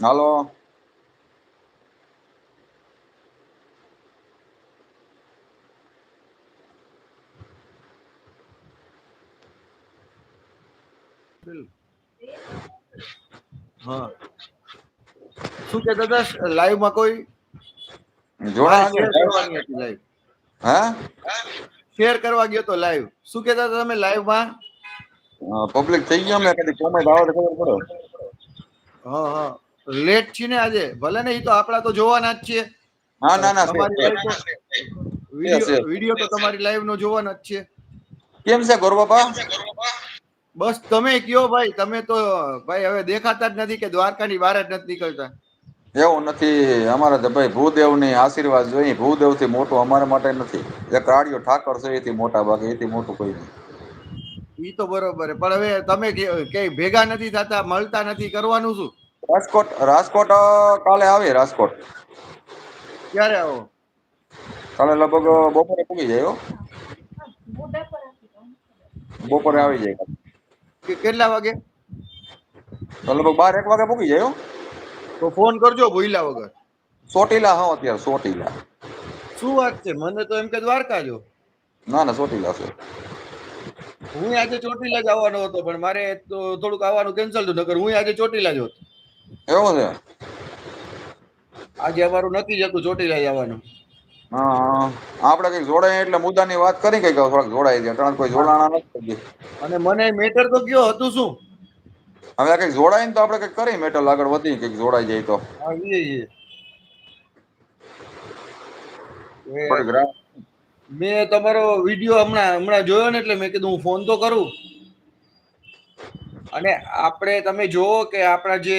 હાલો હા. શું કહેતા હતા? લાઈવમાં કોઈ જોડાવાની હે? શેર કરવા ગયો તો લાઈવ શું કહેતા હતા તમે લાઈવમાં પબ્લિક થઈ ગયો મેં કદી કોમેન્ટ આવે તો ખબર પડે. હા હા. લેટ છે ને આજે? ભલે ને એ તો આપણા તો જોવાના જ છીએ હા ના ના છે, છે. વીડિયો તો તમારી લાઈવ નો જોવાના જ છે. કેમ છે ગોરબાપા? બસ તમે કયો ભાઈ? તમે તો ભાઈ હવે દેખાતા જ નથી કે દ્વારકાની બહાર જ નથી નીકળતા. એવું નથી. અમારે તો ભાઈ ભૂદેવની આશીર્વાદ જોઈએ. ભૂદેવથી મોટું અમારા માટે નથી. એક રાડિયો ઠાકર છે એથી મોટા ભાગે એથી મોટું કોઈ નહીં. ઈ તો બરોબર પણ હવે તમે કે ભેગા નથી થતા મળતા નથી કરવાનું શું? રાજકોટ રાજકોટ કાલે આવી રાજકોટ. ક્યારે આવો? કાલે લગભગ બપોરે પૂગી જાય બપોરે આવી જાય કે કેટલા વાગે? લગભગ બાર એક વાગે પૂગી જાય તો ફોન કરજો ભૂલ્યા વગર. ચોટીલા હા અત્યારે ચોટીલા શું વાત છે? મને તો એમ કે દ્વારકા જો. ના ના સોટીલા છે. હું આજે ચોટીલા જ આવવાનો હતો પણ મારે તો થોડુંક આવવાનું કેન્સલ થયું નકર હું આજે ચોટીલા જ હોત. એવું છે આજે અમારું નક્કી જ હતું ચોટીલા જવાનું. હા. આપણે કંઈક જોડાય એટલે મુદ્દાની વાત કરી કંઈક થોડાક જોડાઈ જાય ત્રણ કોઈ જોડાણા નથી અને મને મેટર તો કયો હતું શું? હવે કઈ કંઈક જોડાય તો આપણે કંઈક કરી મેટર આગળ વધી કંઈક જોડાઈ જાય તો. મેં તમારો વીડિયો હમણાં હમણાં જોયો ને એટલે મેં કીધું હું ફોન તો કરું. અને આપણે તમે જોવો કે આપણા જે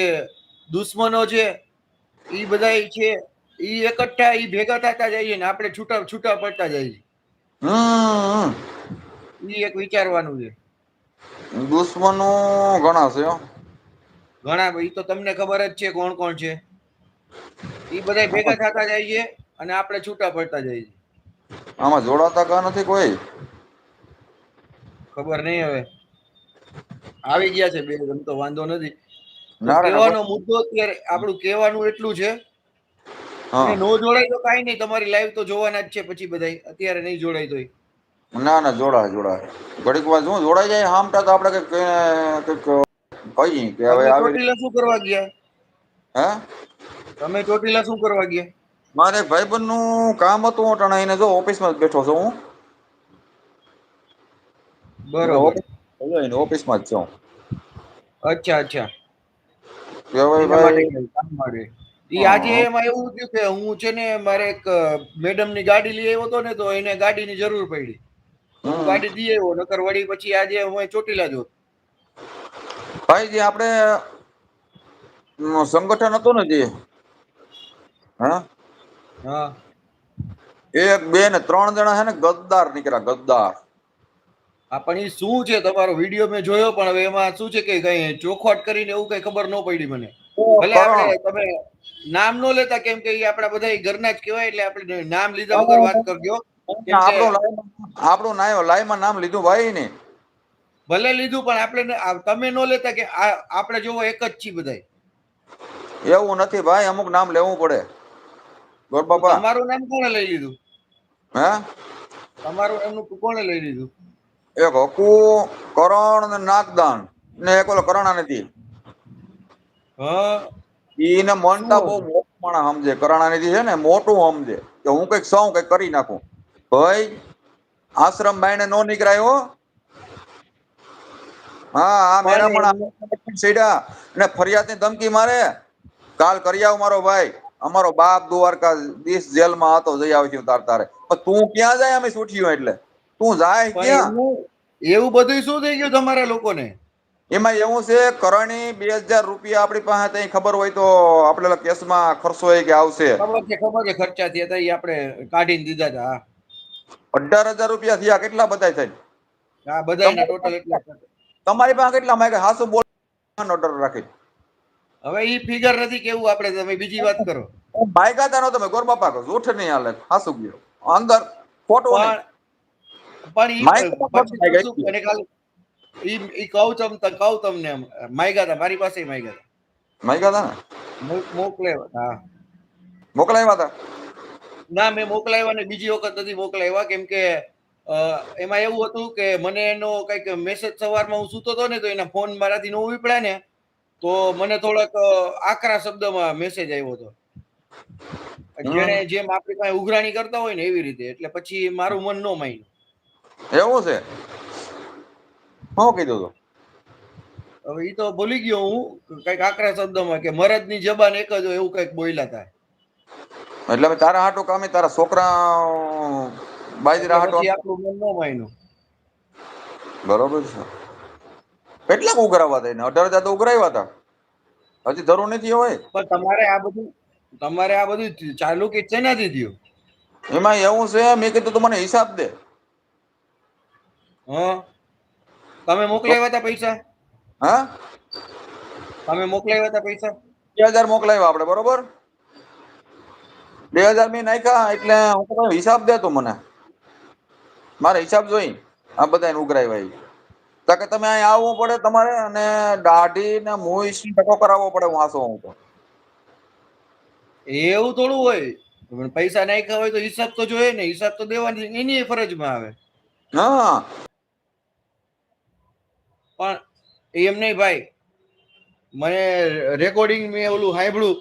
દુશ્મનો છે એ બધા છે એ એકઠા એ ભેગા થતા જઈએ ને આપણે છૂટા છૂટા પડતા જઈએ. એ એક વિચારવાનું છે. દુશ્મનો ઘણા છે હો. ઘણા એ તો તમને ખબર જ છે કોણ કોણ છે. એ બધા ભેગા થતા જઈએ અને આપણે છૂટા પડતા જઈએ. આમાં જોડાતા કા નથી કોઈ? ખબર નહીં હવે. આવી ગયા છે બે તો વાંધો નથી. કહેવાનો મુદ્દો અત્યારે આપણું કહેવાનું એટલું છે. હા. નો જોડાય તો કાંઈ નહીં તમારી લાઈવ તો જોવાના જ છે પછી બધાય. અત્યારે નહીં જોડાય તોય. ના ના જોડાય જોડાય. ઘડીક વાર શું જોડાઈ જાય હામટા તો આપણે કંઈક કહીએ કે હવે ચોટીલા શું કરવા ગયા? હે? તમે ચોટીલા શું કરવા ગયા? મારે ભાઈબંધનું કામ હતું અટાણે એને જો ઓફિસમાં જ બેઠો છું હું. બરોબર. ઓફિસમાં જ છું. અચ્છા અચ્છા. ઈ આજે એમાં એવું થયું કે હું છે ને મારે એક મેડમની ગાડી લઈ આવ્યો હતો ને તો એને ગાડીની જરૂર પડી. હું ગાડી દઈ આવ્યો નકર વળી પછી આજે હું ચોટીલા જો ભાઈ જે આપણે સંગઠન હતું ને જે હા? હા. એક બે ને ત્રણ જણા છે ને ગદ્દાર નીકળ્યા ગદ્દાર. હા પણ એ શું છે તમારો વીડિયો મેં જોયો પણ હવે એમાં શું છે કે કઈ ચોખવટ કરીને એવું કઈ ખબર ન પડી મને. ભલે આપણે તમે નામ નો લેતા કેમ કે આપણા બધા ઘરના જ કહેવાય એટલે આપણે નામ લીધા વગર વાત કરજો. આપણો નાયો આપણું નામ લીધું ભાઈ ને. ભલે લીધું પણ આપણે તમે નો લેતા કે આપણે જોવો એક જ છીએ બધાય. એવું નથી ભાઈ અમુક નામ લેવું પડે. ગોર બાપા. તમારું નામ કોણે લઈ લીધું? હે? તમારું એમનું કોણે લઈ લીધું? એક હકુ કરણ ને નાગદાન. ને એક ઓલો કરણા નથી ઈને મનતા બહુ મોટું માણસ સમજે. કરણા નથી છે ને મોટું સમજે. કે હું કંઈક સૌ કંઈક કરી નાખું. ભાઈ આશ્રમ બાઈને નો નીકળાયો હા. આ મેરા પણ સીડા ને ફરિયાદની ધમકી મારે. કાલ કરી આવ મારો ભાઈ. અમારો બાપ દ્વારકા દેશ જેલમાં હતો જઈ આવ્યો તાર તારે. પણ તું ક્યાં જાય? અમે છૂટ્યું એટલે. તું જાય ક્યાં? એવું બધું શું થઈ ગયું તમારા લોકોને? એમાં એવું છે કરણી બે હજાર રૂપિયા આપણી પાસે ત્યાં ખબર હોય તો આપણે કેસમાં ખર્ચો કે આવશે. ખબર છે ખબર છે ખર્ચા થયા હતા એ આપણે કાઢીને દીધા હતા હા. અઢાર હજાર રૂપિયા થયા કેટલા બધા થઈ આ બધાયના ટોટલ એટલા તમારી પાસે કેટલા માંગે હાસુ બોલ ઓર્ડર રાખી. હવે ઈ ફિગર નથી કેવું આપણે તમે બીજી વાત કરો. ભાઈ નો તમે ગોર બાપા કહો જૂઠ નહીં હાલે હાસુ ગયો. અંદર ખોટું. પણ ઈ ઈ કહું તમ કહું તમને માયગા હતા મારી પાસે માયગા હતા. માયગા હતા ને? મોકલાવ્યા હા. મોકલાવ્યા હતા ના મેં મોકલાવ્યા ને બીજી વખત નથી મોકલાવ્યા. કેમ કે એમાં એવું હતું કે મને એનો કંઈક મેસેજ સવારમાં હું સૂતો હતો ને તો એના ફોન મારાથી નો ઉપડ્યા ને તો મને થોડોક આકરા શબ્દમાં મેસેજ આવ્યો હતો. જેને જેમ આપણી પાસે ઉઘરાણી કરતા હોય ને એવી રીતે એટલે પછી મારું મન નો માન્યું. એવું છે? હું કીધું તું? હવે એ તો ભૂલી ગયો હું કંઈક આકરા શબ્દમાં કે મરદની જબાન એક જ હોય એવું કંઈક બોલ્યા હતા એટલે તારા હાટો કામે તારા છોકરા બાજરા હાટો આપણું મન ન માયનું. બરોબર છે. કેટલાક ઉઘરાવા હતા એને? અઢાર હજાર તો ઉઘરાવ્યા હતા હજી ધરું નથી હોય? પણ તમારે આ બધું તમારે આ બધું ચાલુ કે શેનાથી થયું? એમાં એવું છે મેં કીધું તું મને હિસાબ દે. હા? તમે મોકલાવ્યા હતા પૈસા? હા? તમે મોકલાવ્યા હતા પૈસા? બે હજાર મોકલાવ્યા આપણે બરોબર? બે હજાર મેં નાખ્યા એટલે હું કહું હિસાબ દે તું મને. મારે હિસાબ જોઈ આ બધા ઉઘરાવ્યા ઈ. કે તમે અહીં આવવું પડે તમારે અને દાઢી ને મુઈસ ટકો કરાવવો પડે હું આસો હું તો એવું થોડું હોય પૈસા નાખ્યા હોય તો હિસાબ તો જોઈએ ને હિસાબ તો દેવાની એની ફરજમાં આવે. હા. પણ એમ નહીં ભાઈ મને રેકોર્ડિંગ મેં ઓલું સાંભળ્યું